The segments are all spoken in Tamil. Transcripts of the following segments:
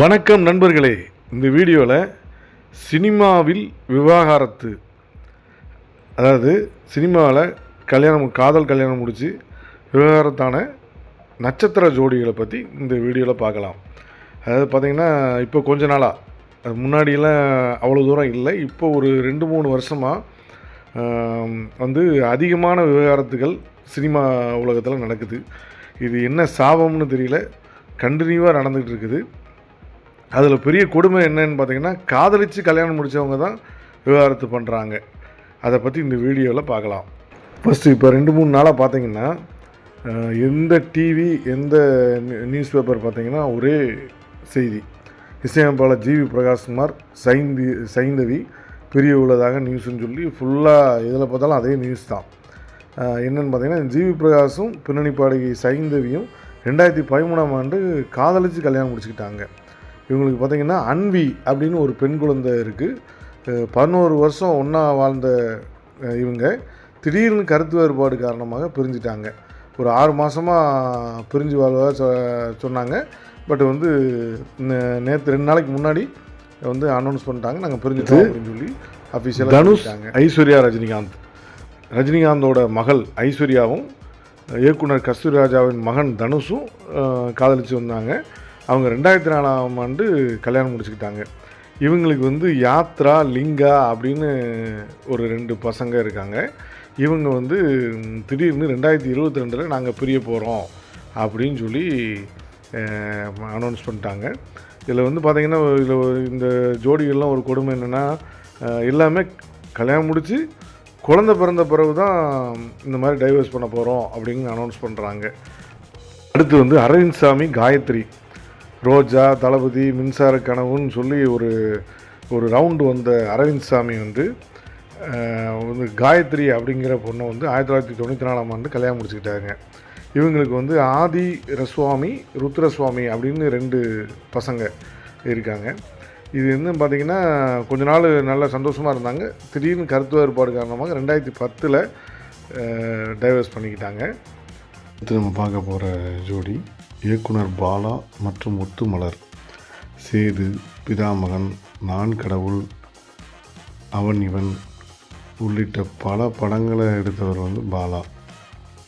வணக்கம் நண்பர்களே. இந்த வீடியோவில் சினிமாவில் விவாகரத்து. அதாவது சினிமாவில் கல்யாணம் காதல் கல்யாணம் முடித்து விவாகரத்தான நட்சத்திர ஜோடிகளை பற்றி இந்த வீடியோவில் பார்க்கலாம். அதாவது பார்த்திங்கன்னா இப்போ கொஞ்ச நாளாக அது முன்னாடியெல்லாம் அவ்வளோ தூரம் இல்லை. இப்போ ஒரு ரெண்டு மூணு வருஷமாக வந்து அதிகமான விவகாரத்துகள் சினிமா உலகத்தில் நடக்குது. இது என்ன சாபம்னு தெரியல. கண்டினியூவாக நடந்துகிட்டு இருக்குது. அதில் பெரிய கொடுமை என்னன்னு பார்த்தீங்கன்னா காதலித்து கல்யாணம் முடித்தவங்க தான் விவகாரத்து பண்ணுறாங்க அதை பற்றி இந்த வீடியோவில் பார்க்கலாம் ஃபஸ்ட்டு இப்போ ரெண்டு மூணு நாளாக பார்த்தீங்கன்னா எந்த டிவி எந்த நியூஸ் பேப்பர் பார்த்தீங்கன்னா ஒரே செய்தி. இசையமைப்பாளர் ஜிவி பிரகாஷ்குமார் சைந்தி சைந்தவி பிரிய உள்ளதாக நியூஸ்ன்னு சொல்லி ஃபுல்லாக இதில் பார்த்தாலும் அதே நியூஸ் தான். என்னென்னு பார்த்தீங்கன்னா ஜிவி பிரகாஷும் பின்னணி பாடகி சைந்தவியும் ரெண்டாயிரத்தி பதிமூணாம் ஆண்டு காதலித்து கல்யாணம் முடிச்சுக்கிட்டாங்க. இவங்களுக்கு பார்த்தீங்கன்னா அன்வி அப்படின்னு ஒரு பெண் குழந்தை இருக்குது பதினோரு வருஷம் ஒன்றா வாழ்ந்த இவங்க திடீர்னு கருத்து வேறுபாடு காரணமாக பிரிஞ்சிட்டாங்க. ஒரு ஆறு மாதமாக பிரிஞ்சு வாழ்வதாக சொ சொன்னாங்க. பட் வந்து நேற்று ரெண்டு நாளைக்கு முன்னாடி வந்து அனௌன்ஸ் பண்ணிட்டாங்க. நாங்கள் பிரிஞ்சுட்டோம் அப்படின்னு சொல்லி அஃபிஷியலாக தனுஷ் ஐஸ்வர்யா ரஜினிகாந்த். ரஜினிகாந்தோட மகள் ஐஸ்வர்யாவும் இயக்குனர் கஸ்தூரி ராஜாவின் மகன் தனுஷும் காதலிச்சு வந்தாங்க. அவங்க ரெண்டாயிரத்தி நாலாம் ஆண்டு கல்யாணம் முடிச்சுக்கிட்டாங்க. இவங்களுக்கு வந்து யாத்ரா லிங்கா அப்படின்னு ஒரு ரெண்டு பசங்க இருக்காங்க. இவங்க வந்து திடீர்னு ரெண்டாயிரத்தி இருபத்தி ரெண்டில் நாங்கள் பிரிய போகிறோம் அப்படின்னு சொல்லி அனௌன்ஸ் பண்ணிட்டாங்க. இதில் வந்து பார்த்திங்கன்னா இதில் இந்த ஜோடிகள்லாம் ஒரு கொடுமை என்னென்னா எல்லாமே கல்யாணம் முடித்து குழந்த பிறந்த பிறகு தான் இந்த மாதிரி டைவர்ஸ் பண்ண போகிறோம் அப்படின்னு அனௌன்ஸ் பண்ணுறாங்க அடுத்து வந்து அரவிந்த் சாமி காயத்ரி. ரோஜா தளபதி மின்சார கனவுன்னு சொல்லி ஒரு ஒரு ரவுண்டு வந்த அரவிந்த் சாமி வந்து வந்து காயத்ரி அப்படிங்கிற பொண்ணை வந்து ஆயிரத்தி தொள்ளாயிரத்தி தொண்ணூற்றி நாலாம் ஆண்டு கல்யாணம் முடிச்சுக்கிட்டாங்க. இவங்களுக்கு வந்து ஆதி ரஸ்வாமி ருத்ரஸ்வாமி அப்படின்னு ரெண்டு பசங்க இருக்காங்க. இது என்ன பார்த்தீங்கன்னா கொஞ்ச நாள் நல்லா சந்தோஷமாக இருந்தாங்க. திடீர்னு கருத்து வேறுபாடு காரணமாக ரெண்டாயிரத்தி பத்தில் டைவர்ஸ் பண்ணிக்கிட்டாங்க. அடுத்து நம்ம பார்க்க போகிற ஜோடி இயக்குனர் பாலா மற்றும் முத்துமலர் சேது பிதாமகன் நான் கடவுள் அவன் இவன் உள்ளிட்ட பல படங்களை எடுத்தவர் வந்து பாலா.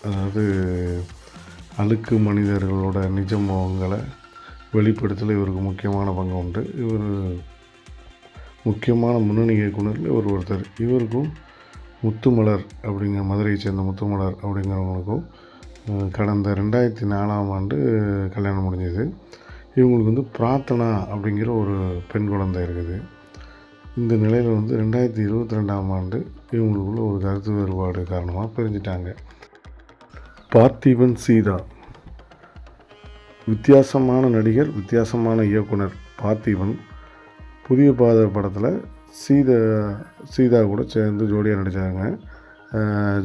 அதாவது அழுக்கு மனிதர்களோட நிஜ முகங்களை வெளிப்படுத்தல இவருக்கு முக்கியமான பங்கு உண்டு. இவர் முக்கியமான முன்னணி இயக்குனரில் இவர் ஒருத்தர். இவருக்கும் முத்துமலர் அப்படிங்கிற மதுரையை சேர்ந்த முத்துமலர் அப்படிங்கிறவங்களுக்கும் கடந்த ரெண்டாயிரத்தி நாலாம் ஆண்டு கல்யாணம் முடிஞ்சது. இவங்களுக்கு வந்து பிரார்த்தனா அப்படிங்கிற ஒரு பெண் குழந்தை இருக்குது. இந்த நிலையில் வந்து ரெண்டாயிரத்தி இருபத்தி ரெண்டாம் ஆண்டு இவங்களுக்குள்ள ஒரு கருத்து வேறுபாடு காரணமாக பிரிஞ்சிட்டாங்க. பார்த்திபன் சீதா. வித்தியாசமான நடிகர் வித்தியாசமான இயக்குனர் பார்த்திபன். புதிய பாத படத்தில் சீதா சீதா கூட சேர்ந்து ஜோடியாக நடித்தாங்க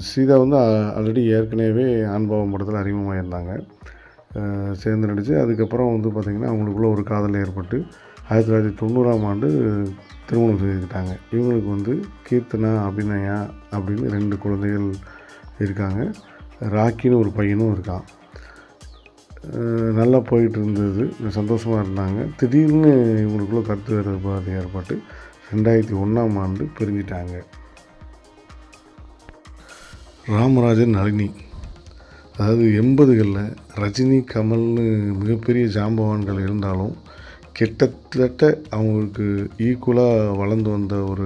சீதா வந்து ஆல்ரெடி ஏற்கனவே ஆண்பாவம் படத்தில் அறிமுகமாயிருந்தாங்க. சேர்ந்து நடித்து அதுக்கப்புறம் வந்து பார்த்திங்கன்னா அவங்களுக்குள்ள ஒரு காதல் ஏற்பட்டு ஆயிரத்தி தொள்ளாயிரத்தி தொண்ணூறாம் ஆண்டு திருமணம் செய்துக்கிட்டாங்க. இவங்களுக்கு வந்து கீர்த்தனா அபிநயா அப்படின்னு ரெண்டு குழந்தைகள் இருக்காங்க. ராக்கின்னு ஒரு பையனும் இருக்கான். நல்லா போயிட்டு இருந்தது சந்தோஷமாக இருந்தாங்க. திடீர்னு இவங்களுக்குள்ள கருத்து வேறுபாடு ஏற்பட்டு ரெண்டாயிரத்தி ஒன்றாம் ஆண்டு பிரிஞ்சிட்டாங்க. ராமராஜன் நளினி. அதாவது எண்பதுகளில் ரஜினி கமல்னு மிகப்பெரிய ஜாம்பவான்கள் இருந்தாலும் கிட்டத்தட்ட அவங்களுக்கு ஈக்குவலாக வளர்ந்து வந்த ஒரு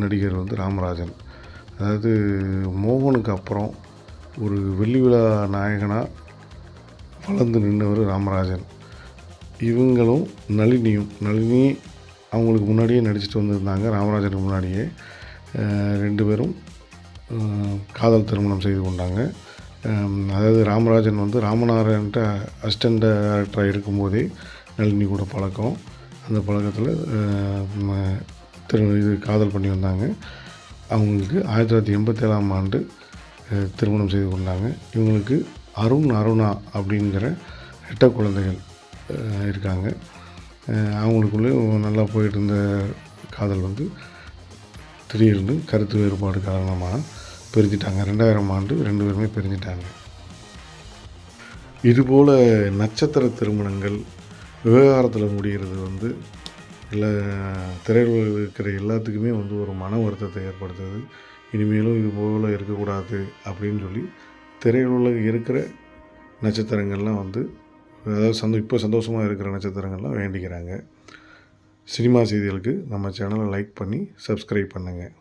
நடிகர் வந்து ராமராஜன். அதாவது மோகனுக்கு அப்புறம் ஒரு வெள்ளி விழா நாயகனாக வளர்ந்து நின்றவர் ராமராஜன். இவங்களும் நளினியும். நளினி அவங்களுக்கு முன்னாடியே நடிச்சிட்டு வந்திருந்தாங்க. ராமராஜனுக்கு முன்னாடியே ரெண்டு பேரும் காதல் திருமணம் செய்து கொண்டாங்க. அதாவது ராமராஜன் வந்து ராமநாராயண்ட்ட அசிஸ்டண்ட் டேரக்டராக இருக்கும்போதே நளினி கூட பழக்கம். அந்த பழக்கத்தில் திரு இது காதல் பண்ணி வந்தாங்க. அவங்களுக்கு ஆயிரத்தி தொள்ளாயிரத்தி எண்பத்தேழாம் ஆண்டு திருமணம் செய்து கொண்டாங்க. இவங்களுக்கு அருண் அருணா அப்படிங்கிற எட்ட குழந்தைகள் இருக்காங்க. அவங்களுக்குள்ளேயும் அவங்களுக்குள்ளே நல்லா போயிட்டு இருந்த காதல் வந்து திடீர்னு கருத்து வேறுபாடு காரணமாக பிரிஞ்சிட்டாங்க. ரெண்டாயிரம் ஆண்டு ரெண்டு பேருமே பிரிஞ்சிட்டாங்க. இதுபோல் நட்சத்திர திருமணங்கள் விவகாரத்தில் முடிகிறது வந்து எல்லா திரையுலகில் இருக்கிற எல்லாத்துக்குமே வந்து ஒரு மன வருத்தத்தை ஏற்படுத்துது. இனிமேலும் இது போல் இருக்கக்கூடாது அப்படின்னு சொல்லி திரையுலகில் இருக்கிற நட்சத்திரங்கள்லாம் வந்து அதாவது சந்தோ இப்போ சந்தோஷமாக இருக்கிற நட்சத்திரங்கள்லாம் வேண்டிக்கிறாங்க. சினிமா செய்திகளுக்கு நம்ம சேனலை லைக் பண்ணி சப்ஸ்கிரைப் பண்ணுங்கள்